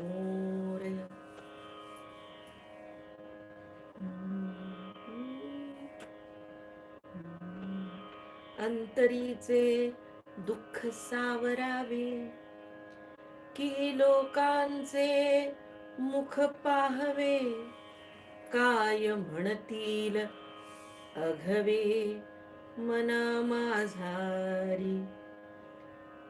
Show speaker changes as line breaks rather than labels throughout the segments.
मोरया अंतरीचे दुःख सावरावे की लोकांचे मुख पाहवे काय म्हणतील अघवे मना माझारी.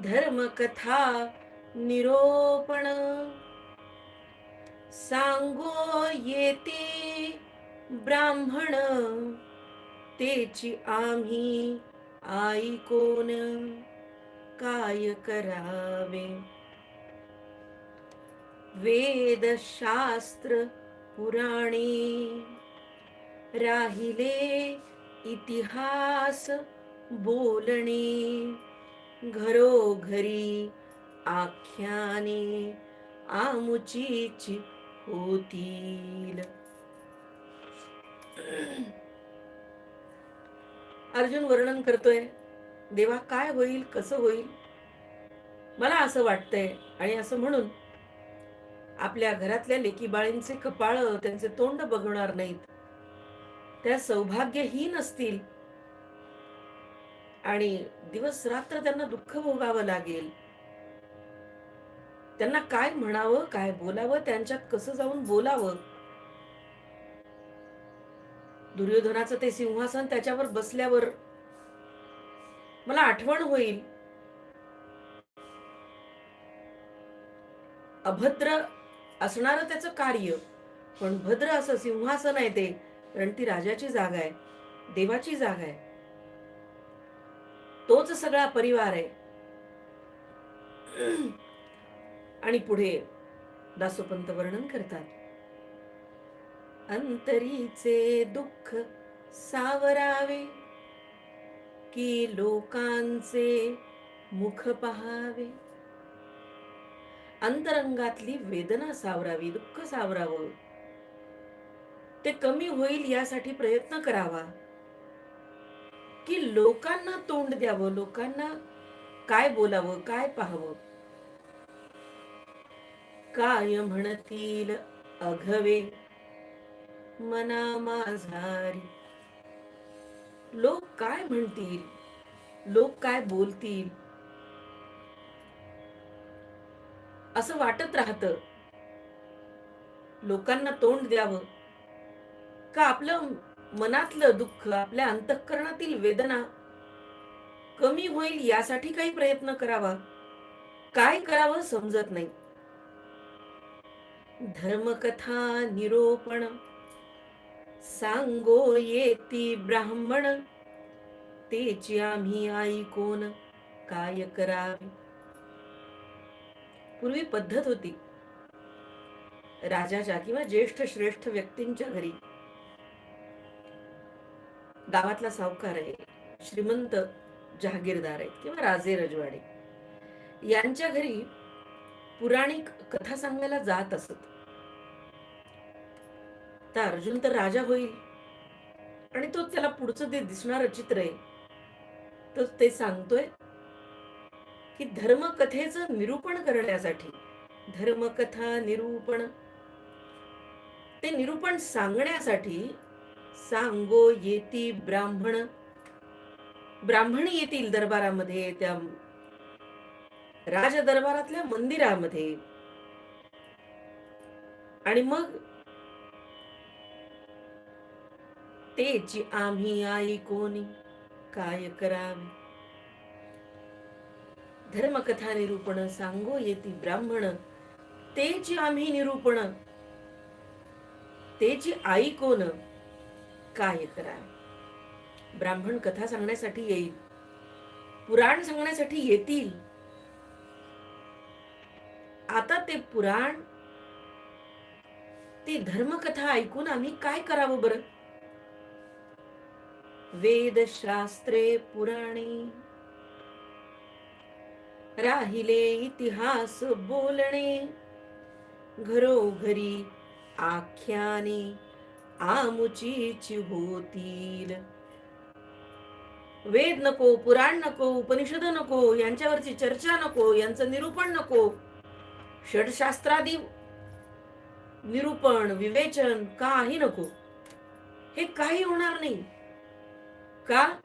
धर्मकथा निरोपण सांगो येते ब्राह्मण तेची आम्ही ऐकोन काय करावे? वेदशास्त्र पुराणे राहिले इतिहास बोलणे घरोघरी आख्याने आमुचीची होतील. अर्जुन वर्णन करतोय देवा काय होईल? कसं होईल? मला असं वाटतंय आणि असं म्हणून आपल्या घरातल्या लेकी बाळींचे कपाळ त्यांचे तोंड बघणार नाहीत. त्या सौभाग्यहीन असतील. आणि दिवस रात्र त्यांना दुःख भोगावं लागेल. त्यांना काय म्हणावं काय बोलावं त्यांच्यात कसं जाऊन बोलावं? दुर्योधनाचं ते सिंहासन त्याच्यावर बसल्यावर मला आठवण होईल. अभद्र असणार त्याचं कार्य पण भद्र असं सिंहासन आहे ते कारण ती राजाची जागा आहे देवाची जागा आहे. तोच सगळा परिवार आहे. आणि पुढे दासोपंत वर्णन करतात. अंतरीचे दुःख सावरावे की लोकांचे मुख पहावे. अंतरंगातली वेदना सावरावी दुःख सावरावं. ते कमी होईल यासाठी प्रयत्न करावा. की लोकांना तोंड द्यावं लोकांना काय बोलावं काय पाहावं. काय म्हणतील अघवे? मना माझारी. लोक काय म्हणतील? लोक काय बोलतील? असं वाटत राहत. लोकांना तोंड द्यावं. का आपलं मनातलं दुःख आपल्या अंतःकरणातील वेदना कमी होईल यासाठी काही प्रयत्न करावा? काय करावं समजत नाही. धर्मकथा निरूपण। सांगो येती ब्राह्मण तेची आम्ही ऐकून काय करावे? पूर्वी पद्धत होती. राजाच्या किंवा ज्येष्ठ श्रेष्ठ व्यक्तींच्या घरी. गावातला सावकार आहे श्रीमंत जहागीरदार आहेत किंवा राजे रजवाडे. यांच्या घरी पुराणिक कथा सांगायला जात असत. तर अर्जुन तर राजा होईल. आणि तो त्याला पुढचं ते दिसणार चित्र आहे तो ते सांगतोय की धर्मकथेचं निरूपण करण्यासाठी धर्मकथा निरूपण ते निरूपण सांगण्यासाठी सांगो येती ब्राह्मण ब्राह्मण येतील दरबारामध्ये त्या राज दरबारातल्या मंदिरामध्ये. आणि मग तेची आम्ही आई कोणी काय करावे? धर्मकथा निरूपण सांगो येती ब्राह्मण. तेची आम्ही निरूपण तेची आई कोण काय करावे? ब्राह्मण कथा सांगण्यासाठी येईल. पुराण सांगण्यासाठी येतील. आता ते पुराण ती धर्मकथा ऐकून आम्ही काय करावं बरं? वेदशास्त्रे पुराणे. राहिले इतिहास बोलणे. घरोघरी आख्याने आमुचीची होतील. वेद नको पुराण नको उपनिषद नको यांच्यावरची चर्चा नको यांचं निरूपण नको. षडशास्त्रादी निरूपण विवेचन काही नको. हे काही होणार नाही. का?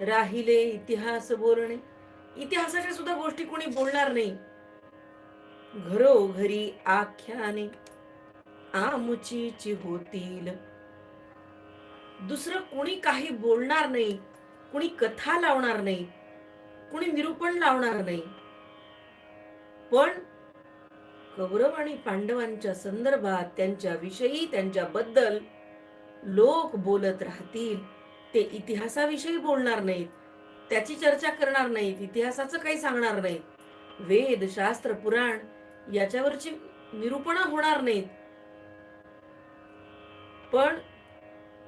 राहिले इतिहास बोलणे. इतिहासाच्या सुद्धा गोष्टी कोणी बोलणार नाही. घरोघरी आख्याने आमुचीची होतील. दुसरं कोणी काही बोलणार नाही. कुणी कथा लावणार नाही. कुणी निरूपण लावणार नाही. पण कौरव आणि पांडवांच्या संदर्भात त्यांच्याविषयी त्यांच्याबद्दल लोक बोलत राहतील. ते इतिहासाविषयी बोलणार नाहीत. त्याची चर्चा करणार नाहीत. इतिहासाचं काही सांगणार नाहीत. वेद शास्त्र पुराण याच्यावरची निरूपण होणार नाहीत. पण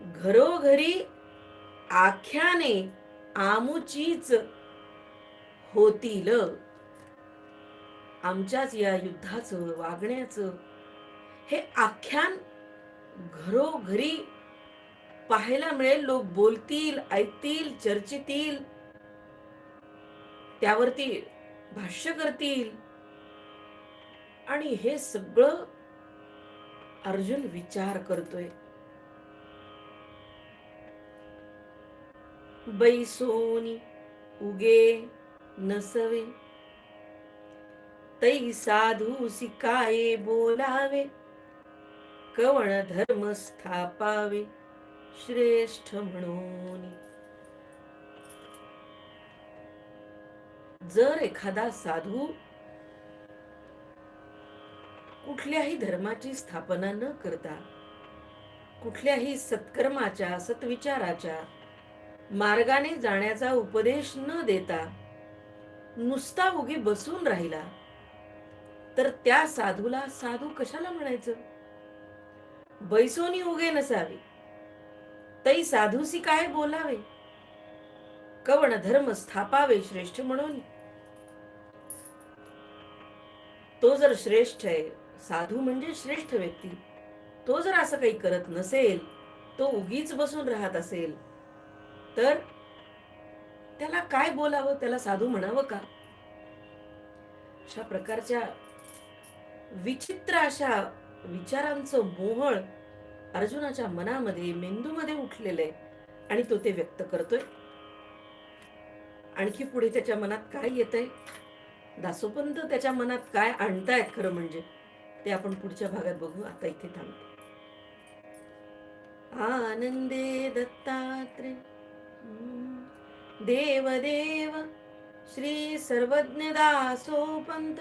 घरोघरी आख्याने आमुचीच होतील. आमच्याच या युद्धाचं वागण्याचं हे आख्यान घरोघरी पाहायला मिळेल. लोक बोलतील ऐकतील चर्चेतील. त्यावरती भाष्य करतील. आणि हे सगळं अर्जुन विचार करतोय. बैसोनी उगे नसवे. तै साधू सिकाये बोलावे कवण धर्म स्थापावे श्रेष्ठ म्हणून. जर एखादा साधू कुठल्याही धर्माची स्थापना न करता कुठल्याही सत्कर्माच्या सत्विचाराच्या मार्गाने जाण्याचा उपदेश न देता नुसता उगी बसून राहिला तर त्या साधूला साधू कशाला म्हणायचं? बैसोनी उगे नसावे. तै साधूसी काय बोलावे? कवण धर्म स्थापावे श्रेष्ठ म्हणून? तो जर श्रेष्ठ आहे साधू म्हणजे श्रेष्ठ व्यक्ती. तो जर असं काही करत नसेल तो उगीच बसून राहत असेल तर त्याला काय बोलावं? त्याला साधू म्हणावं का? अशा प्रकारच्या विचित्र अशा विचारांचं मोहळ अर्जुनाच्या मनामध्ये मेंदूमध्ये उठलेलं आहे आणि तो ते व्यक्त करतोय. आणखी पुढे त्याच्या मनात काय येत आहे दासोपंत त्याच्या मनात काय आणतायत खरं म्हणजे? ते आपण पुढच्या भागात बघू. आता इथे थांबतो आनंदे दत्तात्रे. देवदेव. श्री सर्वज्ञ दासोपंत.